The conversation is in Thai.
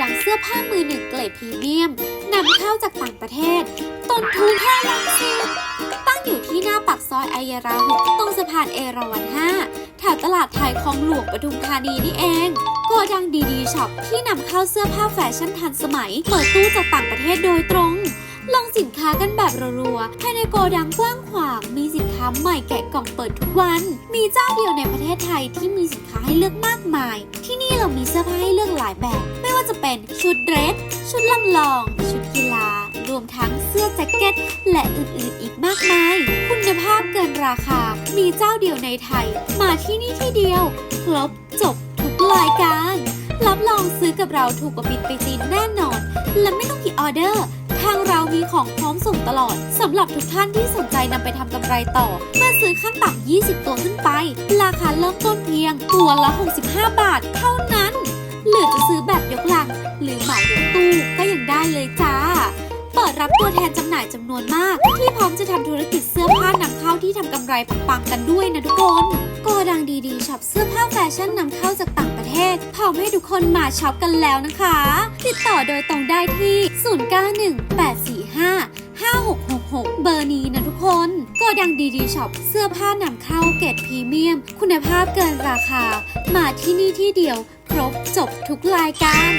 ดังเสื้อผ้ามือหนึ่งเกรดพรีเมียมนำเข้าจากต่างประเทศ ต้นทุนแค่ลักสิบตั้งอยู่ที่หน้าปากซอยอายาราหุตรงสะพานเอราวัน5แถวตลาดไทยคลองหลวงปทุมธานีนี่เองโกดังดีดีช็อปที่นำเข้าเสื้อผ้าแฟชั่นทันสมัย เปิดตู้จากต่างประเทศโดยตรงลองสินค้ากันแบบรัวๆภายในโกดังกว้างขวาง มีสินค้าใหม่แกะกล่องเปิดทุกวัน มีเจ้าเดียวในประเทศไทยที่มีสินค้าให้เลือกมากมาย ที่นี่เรามีเสื้อผ้าให้เลือกหลายแบบ เป็นชุดเดรส ชุดลำลอง ชุดกีฬา รวมทั้งเสื้อแจ็คเก็ต และอื่นๆอีกมากมาย คุณภาพเกินราคา มีเจ้าเดียวในไทย มาที่นี่ที่เดียว ครบจบทุกรายการ รับรองซื้อกับเราถูกกว่าบินไปจีนแน่นอน และไม่ต้องกี่ออเดอร์ทางเรามีของพร้อมส่งตลอดสำหรับทุกท่านที่สนใจนำไปทำกำไรต่อเมื่อซื้อขั้นต่ำ 20 ตัวขึ้นไป ราคาเริ่มต้นเพียงตัวละ 65 บาทเท่านั้น หรือจะซื้อแบบยกลัง รับตัวแทนจำหน่ายจำนวนมาก ที่พร้อมจะทำธุรกิจเสื้อผ้านำเข้าที่ทำกำไรปังๆกันด้วยนะทุกคนโกดังดีๆช็อปเสื้อผ้าแฟชั่นนำเข้าจากต่างประเทศ พร้อมให้ทุกคนมาช็อปกันแล้วนะคะ ติดต่อโดยตรงได้ที่ 0918455666 เบอร์นี้นะทุกคนโกดังดีๆช็อปเสื้อผ้านำเข้าเกรดพรีเมียม คุณภาพเกินราคา มาที่นี่ที่เดียว ครบจบทุกรายการ